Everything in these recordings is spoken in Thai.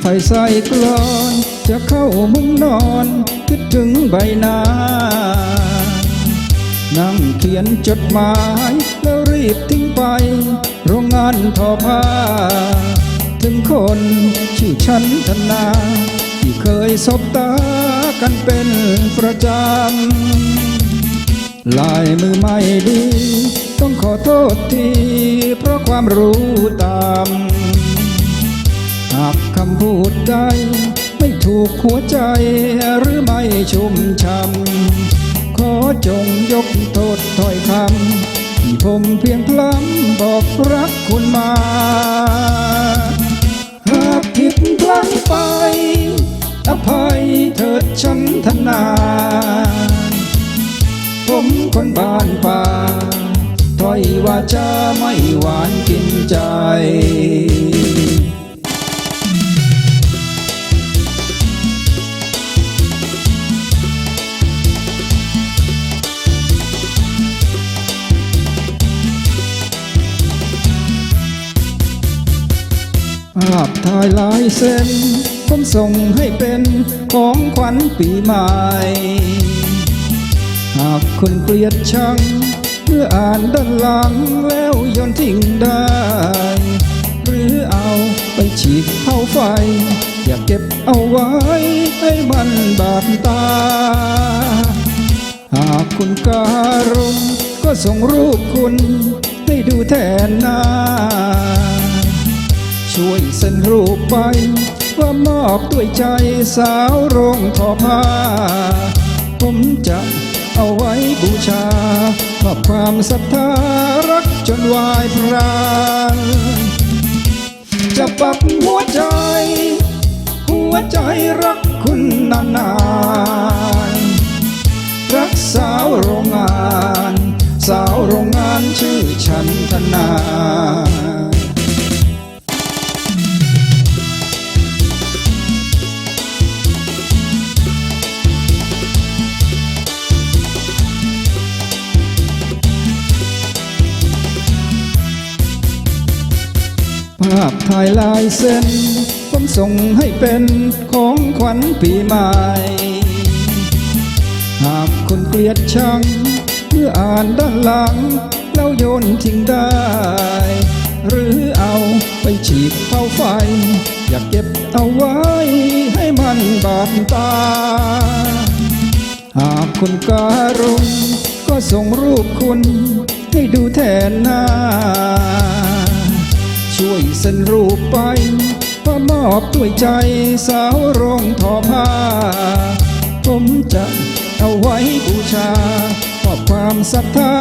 ไฟใส่กลอน จะเข้ามุ้งนอน คิดถึงใบหน้า นั่งเขียนจดหมาย แล้วรีบทิ้งไป โรงงานทอผ้า ถึงคนชื่อฉันธนา ที่เคยสบตากันเป็นประจำลายมือไม่ดี ต้องขอโทษที เพราะความรู้ตา หัวใจหรือไม่ชุ่มช่ำขอจงยกโทษถ้อยคำที่ผมเพียงพล้ำบอกรักคุณมา หากผิดพลั้งไปอภัยเถิดฉันทนา ผมคนบ้านป่าถ้อยวาจาไม่หวานกินใจ ภาพถ่ายลายเส้น ผมส่งให้เป็นของขวัญปีใหม่หากคุณเกลียดชังเมื่ออ่านด้านหลังแล้วโยนทิ้งได้ หรือเอาไปฉีกเข้าไฟ อย่ากเก็บเอาไว้ให้มันบาดตา หากคุณการุณก็ส่งรูปคุณให้ดูแทนหน้า ช่วยเซ็นรูปไปว่ามอบด้วยใจสาวโรงทอผ้า ผมจะเอาไว้บูชามอบความศรัทธารักจนวายพรานจะปักหัวใจ หัวใจรักคุณนานๆรักสาวโรงงาน สาวโรงงานชื่อฉันธนา ภาพถ่ายลายเส้น ผมส่งให้เป็นของขวัญปีใหม่ หากคุณเกลียดชัง เมื่ออ่านด้านหลัง แล้วโยนทิ้งได้ หรือเอาไปฉีกเผาไฟ อยากเก็บเอาไว้ให้มันบาดตา หากคุณการุณก็ส่งรูปคุณให้ดูแทนหน้า ช่วยเซ็นรูปไปเพื่อมอบด้วยใจสาวโรงทอผ้า ผมจะเอาไว้บูชามอบความศรัทธา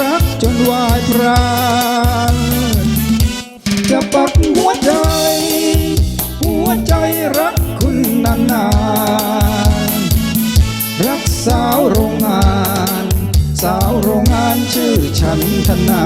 รักจนวายพรานจะปักหัวใจ หัวใจรักคุณนานๆรักสาวโรงงาน สาวโรงงานชื่อฉันธนา